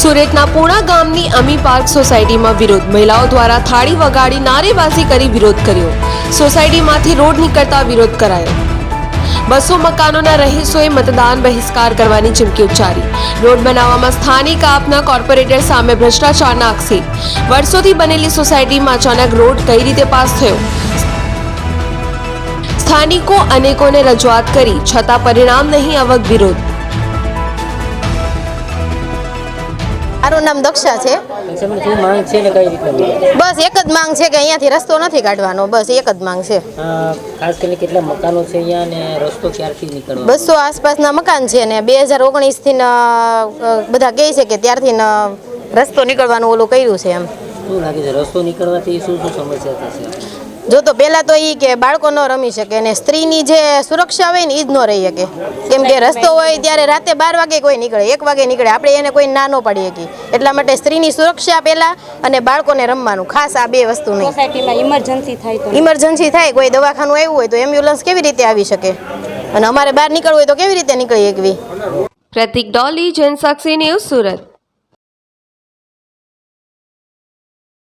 સુરતના પૂણા ગામની અમી પાર્ક સોસાયટીમાં વિરોધ. મહિલાઓ દ્વારા થાળી વગાડી નારેબાજી કરી વિરોધ કર્યો. સોસાયટીમાંથી રોડ નીકળતા વિરોધ કરાયો. બસો મકાનોના રહીશોએ મતદાન બહિષ્કાર કરવાની ચીમકી ઉચ્ચારી. રોડ બનાવવામાં સ્થાનિક આપના કોર્પોરેટર સામે ભ્રષ્ટાચારના આક્ષેપ. વર્ષોથી બનેલી સોસાયટીમાં અચાનક રોડ કઈ રીતે પાસ થયો? સ્થાનિકો અનેકોને રજૂઆત કરી, છતાં પરિણામ નહીં, આવક વિરોધ. મારું નામ દક્ષા છે? બસ એક જ માંગ છે કે અહીંયાથી રસ્તો નથી કાઢવાનો. બસ એક જ માંગ છે. ખાસ કરીને કેટલા મકાનો છે અહીંયા અને રસ્તો ક્યારથી નીકળવાનો? બસો આસપાસના મકાન છે ને બે હજાર ઓગણીસથી બધા કહે છે કે ત્યારથી રસ્તો નીકળવાનું ઓલું કર્યું છે એમ. શું લાગે છે? રસ્તો નીકળવાથી શું શું સમસ્યા થશે? જો તો પહેલાં તો એ કે બાળકો ન રમી શકે અને સ્ત્રીની જે સુરક્ષા હોય ને એ જ ન રહી શકે. કેમ કે રસ્તો હોય ત્યારે રાતે બાર વાગે કોઈ નીકળે એક વાગે નીકળે. આપણે એને કોઈ ના ન પાડી શકીએ એટલા માટે સ્ત્રીની સુરક્ષા પહેલાં અને બાળકોને રમવાનું ખાસ આ બે વસ્તુ નહીં. ઇમરજન્સી થાય ઇમરજન્સી થાય કોઈ દવાખાનું આવ્યું હોય તો એમ્બ્યુલન્સ કેવી રીતે આવી શકે? અને અમારે બહાર નીકળવું હોય તો કેવી રીતે નીકળી શકવી પ્રતિક ડોલી જનસાક્ષી ન્યૂઝ સુરત.